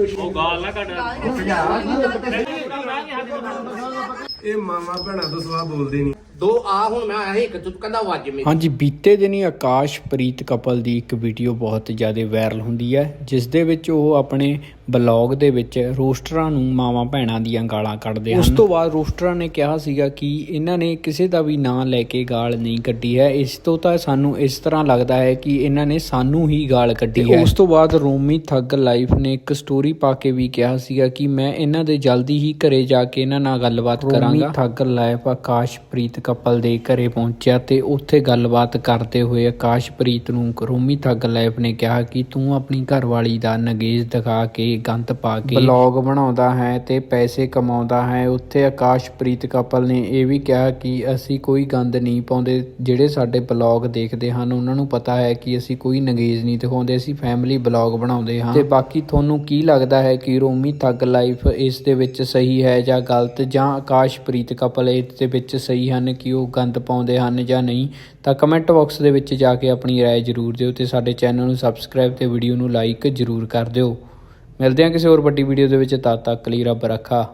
ਉਹ ਗਾਲ ਨਾ ਕੱਢ। ਇਹ ਮਾਮਾ ਭੈਣਾਂ ਤੋਂ ਸਵਾ ਬੋਲਦੇ ਨਹੀਂ ਦੋ ਆ ਹੁਣ ਮੈਂ ਆਇਆ ਸੀ ਇੱਕ ਤੂੰ ਕਹਿੰਦਾ ਵੱਜ ਮੇਰੀ ਹਾਂਜੀ ਬੀਤੇ ਦਿਨੀ ਆਕਾਸ਼ਪ੍ਰੀਤ ਕਪਲ ਦੀ ਇੱਕ ਵੀਡੀਓ ਬਹੁਤ ਜ਼ਿਆਦਾ ਵਾਇਰਲ ਹੁੰਦੀ ਹੈ ਜਿਸ ਦੇ ਵਿੱਚ ਉਹ ਆਪਣੇ ਬਲੌਗ ਦੇ ਵਿੱਚ ਰੋਸਟਰਾਂ ਨੂੰ ਮਾਵਾਂ ਭੈਣਾਂ ਦੀਆਂ ਗਾਲਾਂ ਕੱਢਦੇ ਹਨ। ਉਸ ਤੋਂ ਬਾਅਦ ਰੋਸਟਰਾਂ ਨੇ ਕਿਹਾ ਸੀਗਾ ਕਿ ਇਹਨਾਂ ਨੇ ਕਿਸੇ ਦਾ ਵੀ ਨਾਂ ਲੈ ਕੇ ਗਾਲ ਨਹੀਂ ਕੱਢੀ ਹੈ। ਇਸ ਤੋਂ ਤਾਂ ਸਾਨੂੰ ਇਸ ਤਰ੍ਹਾਂ ਲੱਗਦਾ ਹੈ ਕਿ ਇਹਨਾਂ ਨੇ ਸਾਨੂੰ ਹੀ ਗਾਲ ਕੱਢੀ ਹੈ। ਉਸ ਤੋਂ ਬਾਅਦ ਰੋਮੀ ਥੱਗ ਲਾਈਫ ਨੇ ਇੱਕ ਸਟੋਰੀ ਪਾ ਕੇ ਵੀ ਕਿਹਾ ਸੀਗਾ ਕਿ ਮੈਂ ਇਹਨਾਂ ਦੇ ਜਲਦੀ ਹੀ ਘਰੇ ਜਾ ਕੇ ਇਹਨਾਂ ਨਾਲ ਗੱਲਬਾਤ ਕਰਾਂਗਾ। ਠੱਗ ਲਾਈਫ ਆਕਾਸ਼ਪ੍ਰੀਤ ਕਪਲ ਦੇ ਘਰੇ ਪਹੁੰਚਿਆ ਤੇ ਉੱਥੇ ਗੱਲਬਾਤ ਕਰਦੇ ਹੋਏ ਆਕਾਸ਼ਪ੍ਰੀਤ ਨੂੰ ਰੋਮੀ ਠੱਗ ਲਾਈਫ ਨੇ ਕਿਹਾ ਕਿ ਤੂੰ ਆਪਣੀ ਘਰਵਾਲੀ ਦਾ ਨਗੇਜ ਦਿਖਾ ਕੇ ਗੰਦ ਪਾ ਕੇ ਬਲੌਗ ਬਣਾਉਂਦਾ ਹੈ ਤੇ ਪੈਸੇ ਕਮਾਉਂਦਾ ਹੈ। ਉੱਥੇ ਆਕਾਸ਼ਪ੍ਰੀਤ ਕਪਲ ਨੇ ਇਹ ਵੀ ਕਿਹਾ ਕਿ ਅਸੀਂ ਕੋਈ ਗੰਦ ਨਹੀਂ ਪਾਉਂਦੇ। ਜਿਹੜੇ ਸਾਡੇ ਬਲੌਗ ਦੇਖਦੇ ਹਨ ਉਹਨਾਂ ਨੂੰ ਪਤਾ ਹੈ ਕਿ ਅਸੀਂ ਕੋਈ ਨਗੇਜ ਨਹੀਂ ਦਿਖਾਉਂਦੇ। ਅਸੀਂ ਫੈਮਿਲੀ ਬਲੌਗ ਬਣਾਉਂਦੇ ਹਾਂ। ਤੇ ਬਾਕੀ ਤੁਹਾਨੂੰ ਕੀ ਲੱਗਦਾ ਹੈ ਕਿ ਰੋਮੀ ਥੱਗ ਲਾਈਫ ਇਸ ਦੇ ਵਿੱਚ ਸਹੀ ਹੈ ਜਾਂ ਗਲਤ? ਜਾਂ ਆਕਾਸ਼ਪ੍ਰੀਤ ਕਪਲ ਇਸ ਦੇ ਵਿੱਚ ਸਹੀ ਹਨ ਕਿ ਉਹ ਗੰਦ ਪਾਉਂਦੇ ਹਨ ਜਾਂ ਨਹੀਂ ਤਾਂ ਕਮੈਂਟ ਬਾਕਸ ਦੇ ਵਿੱਚ ਜਾ ਕੇ ਆਪਣੀ رائے ਜ਼ਰੂਰ ਦਿਓ ਤੇ ਸਾਡੇ ਚੈਨਲ ਨੂੰ ਸਬਸਕ੍ਰਾਈਬ ਤੇ ਵੀਡੀਓ ਨੂੰ ਲਾਈਕ ਜ਼ਰੂਰ ਕਰ ਦਿਓ ਮਿਲਦੇ ਹਾਂ ਕਿਸੇ ਹੋਰ ਵੱਡੀ ਵੀਡੀਓ ਦੇ ਵਿੱਚ ਤਦ ਤੱਕ ਲਈ ਰੱਬ ਰੱਖਾ